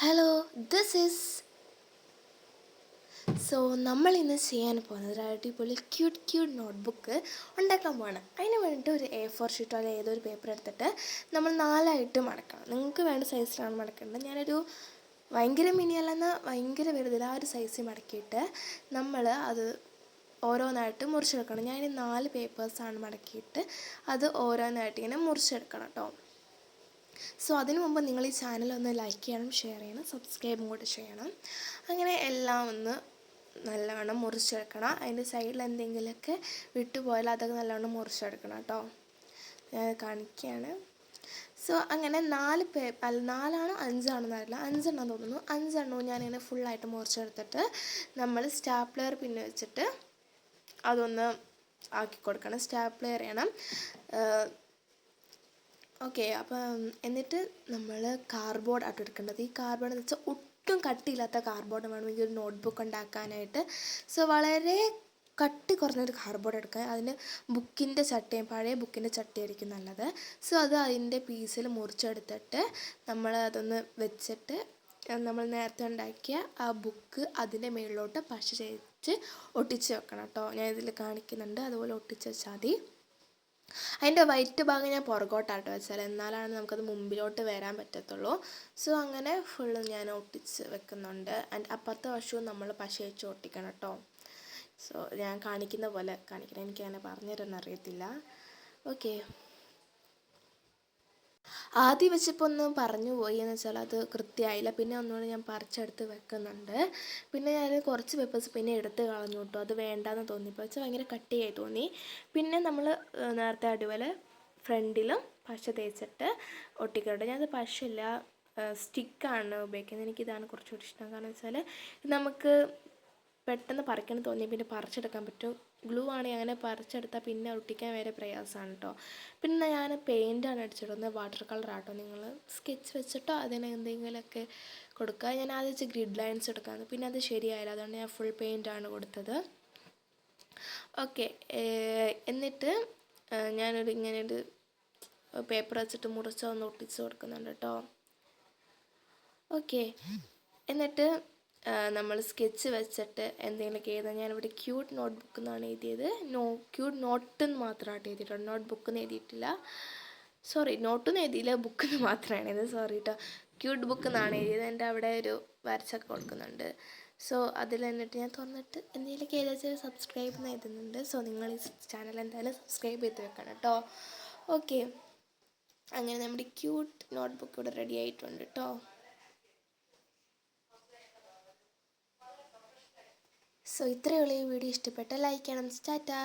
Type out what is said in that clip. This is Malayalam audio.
ഹലോ ദിസ് ഈസ് സോ നമ്മൾ ഇന്ന് ചെയ്യാൻ പോകുന്നത് ഒരു അടിപൊളി ക്യൂട്ട് ക്യൂട്ട് നോട്ട്ബുക്ക് ഉണ്ടാക്കാൻ പോവാണ്. അതിന് വേണ്ടിയിട്ട് ഒരു എ ഫോർ ഷീറ്റോ അല്ലെങ്കിൽ ഏതൊരു പേപ്പർ എടുത്തിട്ട് നമ്മൾ നാലായിട്ട് മടക്കണം. നിങ്ങൾക്ക് വേണ്ട സൈസിലാണ് മടക്കേണ്ടത്. ഞാനൊരു ഭയങ്കര മിനിയല്ലെന്ന് ഭയങ്കര വലുതില്ല ആ ഒരു സൈസിൽ മടക്കിയിട്ട് നമ്മൾ അത് ഓരോന്നായിട്ട് മുറിച്ചെടുക്കണം. ഞാൻ നാല് പേപ്പേഴ്സാണ് മടക്കിയിട്ട് അത് ഓരോന്നായിട്ട് ഇങ്ങനെ മുറിച്ചെടുക്കണം കേട്ടോ സോ അതിനു മുമ്പ് നിങ്ങൾ ഈ ചാനൽ ഒന്ന് ലൈക്ക് ചെയ്യണം ഷെയർ ചെയ്യണം സബ്സ്ക്രൈബും കൂടെ ചെയ്യണം. അങ്ങനെ എല്ലാം ഒന്ന് നല്ലവണ്ണം മുറിച്ചെടുക്കണം. അതിന്റെ സൈഡിൽ എന്തെങ്കിലുമൊക്കെ വിട്ടുപോയാൽ അതൊക്കെ നല്ലവണ്ണം മുറിച്ചെടുക്കണം കേട്ടോ. ഞാൻ കാണിക്കുകയാണ്. സോ അങ്ങനെ നാല് പേ അല്ല നാലാണോ അഞ്ചാണോ എന്നറിയില്ല അഞ്ചെണ്ണം തോന്നുന്നു. അഞ്ചെണ്ണവും ഞാനിങ്ങനെ ഫുള്ളായിട്ട് മുറിച്ചെടുത്തിട്ട് നമ്മൾ സ്റ്റാപ്ലെയർ പിന്നെ വെച്ചിട്ട് അതൊന്ന് ആക്കി കൊടുക്കണം. സ്റ്റാപ്ലെയർ ചെയ്യണം. ഓക്കെ അപ്പം എന്നിട്ട് നമ്മൾ കാർഡ്ബോർഡ് ആയിട്ട് എടുക്കേണ്ടത്. ഈ കാർഡ്ബോർഡ് എന്ന് വെച്ചാൽ ഒട്ടും കട്ടിയില്ലാത്ത കാർഡ്ബോർഡ് വേണം ഈ ഒരു നോട്ട്ബുക്ക് ഉണ്ടാക്കാനായിട്ട്. സോ വളരെ കട്ടി കുറഞ്ഞൊരു കാർഡ്ബോർഡ് എടുക്കുക അതിന് ബുക്കിന്റെ ചട്ടയും പഴയ ബുക്കിന്റെ ചട്ടയായിരിക്കും നല്ലത്. സോ അത് അതിന്റെ പീസിൽ മുറിച്ചെടുത്തിട്ട് നമ്മൾ അതൊന്ന് വെച്ചിട്ട് നമ്മൾ നേരത്തെ ഉണ്ടാക്കിയ ആ ബുക്ക് അതിന്റെ മുകളിലോട്ട് പശ ചേച്ച് ഒട്ടിച്ച് വെക്കണം കേട്ടോ ഞാൻ ഇതിൽ കാണിക്കുന്നുണ്ട്. അതുപോലെ ഒട്ടിച്ച് വെച്ചാൽ മതി. അതിന്റെ വൈറ്റ് ഭാഗം ഞാൻ പുറകോട്ടാട്ടോ വെച്ചാൽ എന്നാലാണ് നമുക്കത് മുമ്പിലോട്ട് വരാൻ പറ്റത്തുള്ളൂ. സോ അങ്ങനെ ഫുള്ള് ഞാൻ ഒട്ടിച്ച് വെക്കുന്നുണ്ട്. ആൻഡ് അപ്പുറത്തെ വശവും നമ്മൾ പശ വെച്ച് ഒട്ടിക്കണം കേട്ടോ സോ ഞാൻ കാണിക്കുന്ന പോലെ കാണിക്കണം. എനിക്ക് അങ്ങനെ പറഞ്ഞു തരാൻ അറിയത്തില്ല ഓക്കെ ആദ്യം വെച്ചപ്പോൾ ഒന്ന് പറഞ്ഞു പോയി എന്ന് വെച്ചാൽ അത് കൃത്യമായില്ല. പിന്നെ ഒന്നുകൂടി ഞാൻ പറിച്ചെടുത്ത് വെക്കുന്നുണ്ട്. പിന്നെ ഞാൻ കുറച്ച് പേപ്പേഴ്സ് പിന്നെ എടുത്ത് കളഞ്ഞു കേട്ടോ. അത് വേണ്ടാന്ന് തോന്നിയപ്പോൾ വെച്ചാൽ ഭയങ്കര കട്ടിയായി തോന്നി. പിന്നെ നമ്മൾ നേരത്തെ അടിപോലെ ഫ്രണ്ടിലും പശ തേച്ചിട്ട് ഒട്ടിക്കട്ടെ ഞാനത് പശയില്ല സ്റ്റിക്കാണ് ഉപയോഗിക്കുന്നത്. എനിക്കിതാണ് കുറച്ചുകൂടി ഇഷ്ടം. കാരണം വെച്ചാൽ നമുക്ക് പെട്ടെന്ന് പറിക്കണം തോന്നി പിന്നെ പറിച്ചെടുക്കാൻ പറ്റും. ഗ്ലൂ ആണെങ്കിൽ അങ്ങനെ പറിച്ചെടുത്താൽ പിന്നെ ഒട്ടിക്കാൻ വരെ പ്രയാസമാണ് കേട്ടോ പിന്നെ ഞാൻ പെയിന്റാണ് അടിച്ചിടുന്നത് വാട്ടർ കളർ ആട്ടോ. നിങ്ങൾ സ്കെച്ച് വെച്ചിട്ടോ അതിന് എന്തെങ്കിലുമൊക്കെ കൊടുക്കുക. ഞാൻ ആദ്യം വെച്ച് ഗ്രിഡ് ലൈൻസ് എടുക്കാമെന്ന് പിന്നെ അത് ശരിയായില്ല. അതുകൊണ്ട് ഞാൻ ഫുൾ പെയിന്റാണ് കൊടുത്തത്. ഓക്കെ എന്നിട്ട് ഞാനൊരു ഇങ്ങനെ ഒരു പേപ്പർ വെച്ചിട്ട് മുറിച്ചൊന്ന് ഒട്ടിച്ച് കൊടുക്കുന്നുണ്ട് കേട്ടോ ഓക്കെ എന്നിട്ട് നമ്മൾ സ്കെച്ച് വെച്ചിട്ട് എന്തെങ്കിലുമൊക്കെ എഴുതാൻ ഞാനിവിടെ ക്യൂട്ട് നോട്ട് ബുക്ക് എന്നാണ് എഴുതിയത്. നോ ക്യൂട്ട് നോട്ട് എന്ന് മാത്രമായിട്ട് എഴുതിയിട്ടുണ്ട് നോട്ട് ബുക്ക് എന്ന് എഴുതിയിട്ടില്ല. സോറി നോട്ടൊന്നും എഴുതിയില്ല ബുക്ക് എന്ന് മാത്രമാണ് എഴുതിയത്. സോറി കേട്ടോ ക്യൂട്ട് ബുക്ക് എന്നാണ് എഴുതിയത്. എന്റെ അവിടെ ഒരു വരച്ചൊക്കെ കൊടുക്കുന്നുണ്ട്. സോ അതിൽ എന്നിട്ട് ഞാൻ തുറന്നിട്ട് എന്തെങ്കിലുമൊക്കെ എഴുതിയാൽ സബ്സ്ക്രൈബ് എന്ന് എഴുതുന്നുണ്ട്. സോ നിങ്ങൾ ഈ ചാനൽ എന്തായാലും സബ്സ്ക്രൈബ് ചെയ്ത് വെക്കണം കേട്ടോ ഓക്കെ. അങ്ങനെ നമ്മുടെ ക്യൂട്ട് നോട്ട് ബുക്ക് ഇവിടെ റെഡി ആയിട്ടുണ്ട് കേട്ടോ സോ ഇത്രയുള്ള ഈ വീഡിയോ ഇഷ്ടപ്പെട്ട ലൈക്ക് ചെയ്യണം. സ്റ്റാറ്റാ